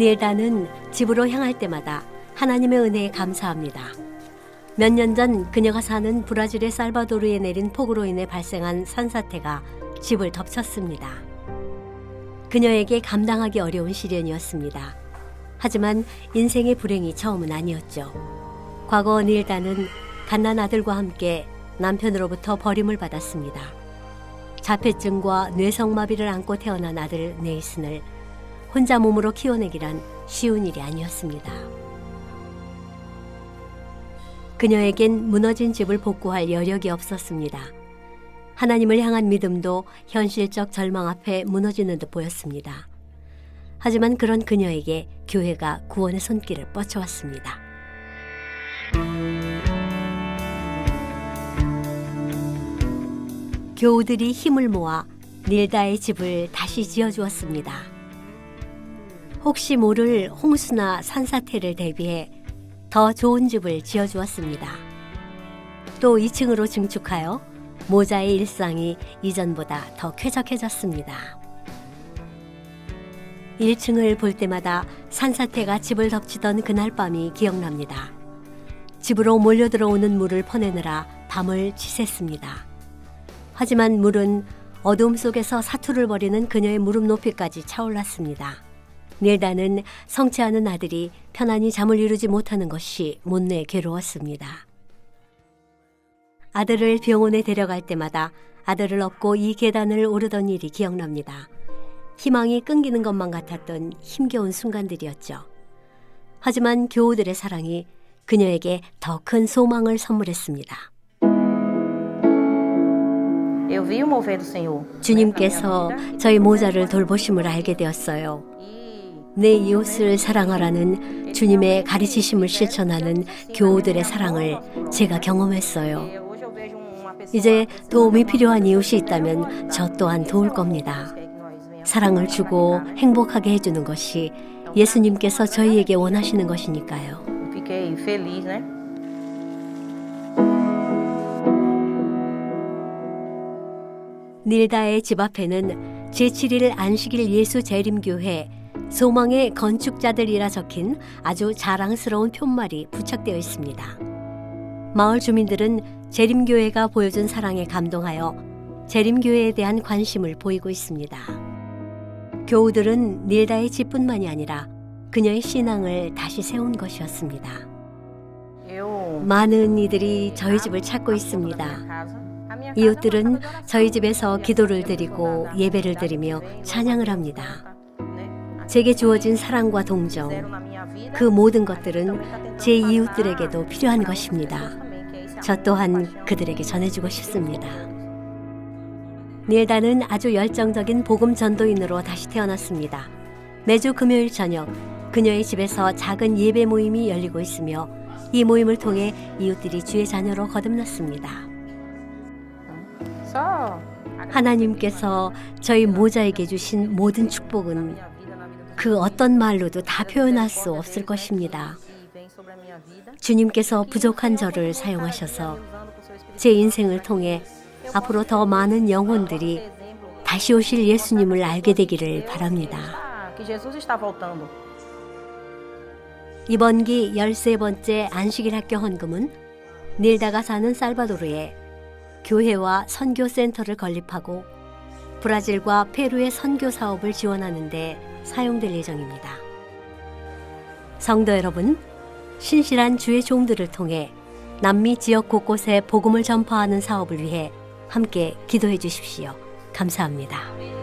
닐다는 집으로 향할 때마다 하나님의 은혜에 감사합니다. 몇 년 전 그녀가 사는 브라질의 살바도르에 내린 폭우로 인해 발생한 산사태가 집을 덮쳤습니다. 그녀에게 감당하기 어려운 시련이었습니다. 하지만 인생의 불행이 처음은 아니었죠. 과거 닐다는 갓난 아들과 함께 남편으로부터 버림을 받았습니다. 자폐증과 뇌성마비를 안고 태어난 아들 네이슨을 혼자 몸으로 키워내기란 쉬운 일이 아니었습니다. 그녀에겐 무너진 집을 복구할 여력이 없었습니다. 하나님을 향한 믿음도 현실적 절망 앞에 무너지는 듯 보였습니다. 하지만 그런 그녀에게 교회가 구원의 손길을 뻗쳐왔습니다. 교우들이 힘을 모아 닐다의 집을 다시 지어주었습니다. 혹시 모를 홍수나 산사태를 대비해 더 좋은 집을 지어주었습니다. 또 2층으로 증축하여 모자의 일상이 이전보다 더 쾌적해졌습니다. 1층을 볼 때마다 산사태가 집을 덮치던 그날 밤이 기억납니다. 집으로 몰려 들어오는 물을 퍼내느라 밤을 지샜습니다. 하지만 물은 어둠 속에서 사투를 벌이는 그녀의 무릎 높이까지 차올랐습니다. 닐다는 성취하는 아들이 편안히 잠을 이루지 못하는 것이 못내 괴로웠습니다. 아들을 병원에 데려갈 때마다 아들을 업고 이 계단을 오르던 일이 기억납니다. 희망이 끊기는 것만 같았던 힘겨운 순간들이었죠. 하지만 교우들의 사랑이 그녀에게 더 큰 소망을 선물했습니다. 주님께서 저희 모자를 돌보심을 알게 되었어요. 내 이웃을 사랑하라는 주님의 가르치심을 실천하는 교우들의 사랑을 제가 경험했어요. 이제 도움이 필요한 이웃이 있다면 저 또한 도울 겁니다. 사랑을 주고 행복하게 해주는 것이 예수님께서 저희에게 원하시는 것이니까요. 닐다의 집 앞에는 제7일 안식일 예수 재림교회 소망의 건축자들이라 적힌 아주 자랑스러운 편말이 부착되어 있습니다. 마을 주민들은 재림교회가 보여준 사랑에 감동하여 재림교회에 대한 관심을 보이고 있습니다. 교우들은 닐다의 집뿐만이 아니라 그녀의 신앙을 다시 세운 것이었습니다. 많은 이들이 저희 집을 찾고 있습니다. 이웃들은 저희 집에서 기도를 드리고 예배를 드리며 찬양을 합니다. 제게 주어진 사랑과 동정. 그 모든 것들은 제 이웃들에게도 필요한 것입니다. 저 또한 그들에게 전해주고 싶습니다. 닐다는 아주 열정적인 복음 전도인으로 다시 태어났습니다. 매주 금요일 저녁 그녀의 집에서 작은 예배 모임이 열리고 있으며 이 모임을 통해 이웃들이 주의 자녀로 거듭났습니다. 하나님께서 저희 모자에게 주신 모든 축복은 그 어떤 말로도 다 표현할 수 없을 것입니다. 주님께서 부족한 저를 사용하셔서 제 인생을 통해 앞으로 더 많은 영혼들이. 다시 오실 예수님을 알게 되기를 바랍니다. 이번 기 13번째 안식일 학교 헌금은 닐다가 사는 살바도르에 교회와 선교 센터를 건립하고 브라질과 페루의 선교 사업을 지원하는 데 사용될 예정입니다. 성도 여러분, 신실한 주의 종들을 통해 남미 지역 곳곳에 복음을 전파하는 사업을 위해 함께 기도해 주십시오. 감사합니다.